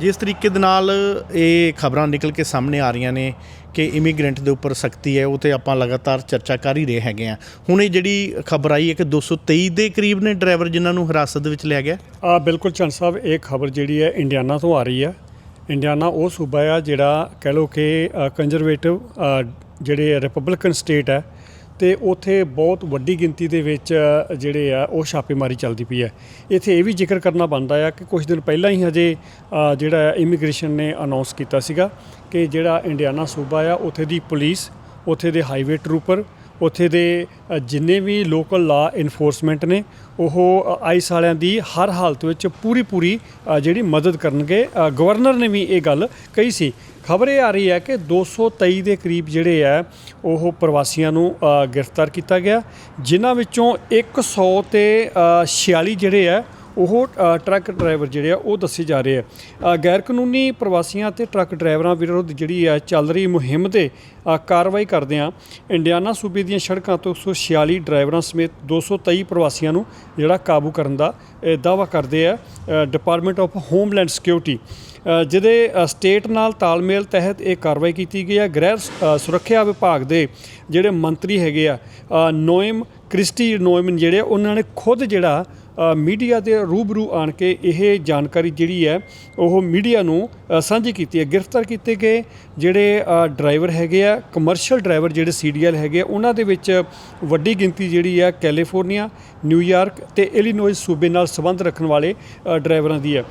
ਜਿਸ ਤਰੀਕੇ ਦੇ ਨਾਲ ਇਹ ਖਬਰਾਂ ਨਿਕਲ ਕੇ ਸਾਹਮਣੇ ਆ ਰਹੀਆਂ ਨੇ ਕਿ ਇਮੀਗ੍ਰੈਂਟ ਦੇ ਉੱਪਰ ਸਖਤੀ ਹੈ, ਉਹ ਤੇ ਆਪਾਂ ਲਗਾਤਾਰ ਚਰਚਾ ਕਰ ਹੀ ਰਹੇ ਹੈਗੇ ਆ ਹੁਣ ਇਹ ਜਿਹੜੀ ਖਬਰ ਆਈ ਹੈ ਕਿ 223 ਦੇ ਕਰੀਬ ਨੇ ਡਰਾਈਵਰ ਜਿਨ੍ਹਾਂ ਨੂੰ ਹਿਰਾਸਤ ਵਿੱਚ ਲਿਆ ਗਿਆ। ਆ, ਬਿਲਕੁਲ ਚੰਦ ਸਾਹਿਬ, ਇਹ ਖਬਰ ਜਿਹੜੀ ਹੈ ਇੰਡੀਆਨਾ ਤੋਂ ਆ ਰਹੀ ਹੈ। ਇੰਡੀਆਨਾ ਉਹ ਸੂਬਾ ਆ ਜਿਹੜਾ ਕਹਿ ਲੋ ਕਿ ਕੰਜ਼ਰਵੇਟਿਵ ਜਿਹੜੇ ਰਿਪਬਲਿਕਨ ਸਟੇਟ ਹੈ ਤੇ ਉਥੇ ਬਹੁਤ ਵੱਡੀ ਗਿਣਤੀ ਦੇ ਵਿੱਚ ਜਿਹੜੇ ਆ, ਉਹ ਛਾਪੇਮਾਰੀ ਚੱਲਦੀ ਪਈ ਹੈ। ਇੱਥੇ ਇਹ ਵੀ ਜ਼ਿਕਰ ਕਰਨਾ ਬਣਦਾ ਆ ਕਿ ਕੁਝ ਦਿਨ ਪਹਿਲਾਂ ਹੀ ਹਜੇ ਜਿਹੜਾ ਇਮੀਗ੍ਰੇਸ਼ਨ ਨੇ ਅਨਾਉਂਸ ਕੀਤਾ ਸੀਗਾ ਕਿ ਜਿਹੜਾ ਇੰਡੀਆਨਾ ਸੂਬਾ ਆ, ਉਥੇ ਦੀ ਪੁਲਿਸ, ਉਥੇ ਦੇ ਹਾਈਵੇ ਟਰੂਪਰ ਉੱਥੇ ਦੇ ਜਿੰਨੇ ਵੀ ਲੋਕਲ ਲਾ ਇਨਫੋਰਸਮੈਂਟ ਨੇ ਉਹ ਅ, ਆਈਸ ਵਾਲਿਆਂ ਦੀ ਹਰ ਹਾਲਤ ਵਿੱਚ ਪੂਰੀ ਪੂਰੀ ਜਿਹੜੀ ਮਦਦ ਕਰਨਗੇ। ਗਵਰਨਰ ਨੇ ਵੀ ਇਹ ਗੱਲ ਕਹੀ ਸੀ। ਖਬਰ ਇਹ ਆ ਰਹੀ ਹੈ ਕਿ 223 ਦੇ ਕਰੀਬ ਜਿਹੜੇ ਆ ਉਹ ਪ੍ਰਵਾਸੀਆਂ ਨੂੰ ਗ੍ਰਿਫਤਾਰ ਕੀਤਾ ਗਿਆ ਜਿਨ੍ਹਾਂ ਵਿੱਚੋਂ 100 ਤੇ ਅ, 46 ਜਿਹੜੇ ਆ ਉਹ ਟਰੱਕ ਡਰਾਈਵਰ ਜਿਹੜੇ ਆ, ਉਹ ਦੱਸੇ ਜਾ ਰਹੇ ਆ। ਗੈਰ ਕਾਨੂੰਨੀ ਪ੍ਰਵਾਸੀਆਂ ਤੇ ਟਰੱਕ ਡਰਾਈਵਰਾਂ ਵਿਰੁੱਧ ਜਿਹੜੀ ਆ, ਚੱਲ ਰਹੀ ਮੁਹਿੰਮ ਤੇ ਕਾਰਵਾਈ ਕਰਦੇ ਆ। ਇੰਡੀਆਨਾ ਸੂਬੇ ਦੀਆਂ ਸੜਕਾਂ ਤੋਂ 146 ਡਰਾਈਵਰਾਂ ਸਮੇਤ 223 ਪ੍ਰਵਾਸੀਆਂ ਨੂੰ ਜਿਹੜਾ ਕਾਬੂ ਕਰਨ ਦਾ ਦਾਵਾ ਕਰਦੇ ਆ ਡਿਪਾਰਟਮੈਂਟ ਆਫ ਹੋਮਲੈਂਡ ਸਿਕਿਉਰਿਟੀ ਜਿਹਦੇ ਸਟੇਟ ਨਾਲ ਤਾਲਮੇਲ ਤਹਿਤ ਇਹ ਕਾਰਵਾਈ ਕੀਤੀ ਗਈ ਹੈ। ਗ੍ਰਹਿ ਸ- ਸੁਰੱਖਿਆ ਵਿਭਾਗ ਦੇ ਜਿਹੜੇ ਮੰਤਰੀ ਹੈਗੇ ਆ ਨੋਇਮ ਕ੍ਰਿਸਟੀ ਨੋਇਮਨ ਜਿਹੜੇ ਆ, ਉਹਨਾਂ ਨੇ ਖੁਦ ਜਿਹੜਾ ਮੀਡੀਆ ਦੇ ਰੂਬਰੂ ਆਣ ਕੇ ਇਹ ਜਾਣਕਾਰੀ ਜਿਹੜੀ ਹੈ ਉਹ ਮੀਡੀਆ ਨੂੰ ਸਾਂਝੀ ਕੀਤੀ ਹੈ। ਗ੍ਰਿਫਤਾਰ ਕੀਤੇ ਗਏ ਜਿਹੜੇ ਡਰਾਈਵਰ ਹੈਗੇ ਆ ਕਮਰਸ਼ੀਅਲ ਡਰਾਈਵਰ ਜਿਹੜੇ ਸੀਡੀਐਲ ਹੈਗੇ ਆ, ਉਹਨਾਂ ਦੇ ਵਿੱਚ ਵੱਡੀ ਗਿਣਤੀ ਜਿਹੜੀ ਆ ਕੈਲੀਫੋਰਨੀਆ ਨਿਊਯਾਰਕ ਤੇ ਇਲੀਨੋਇਸ ਸੂਬੇ ਨਾਲ ਸੰਬੰਧ ਰੱਖਣ ਵਾਲੇ ਡਰਾਈਵਰਾਂ ਦੀ ਹੈ।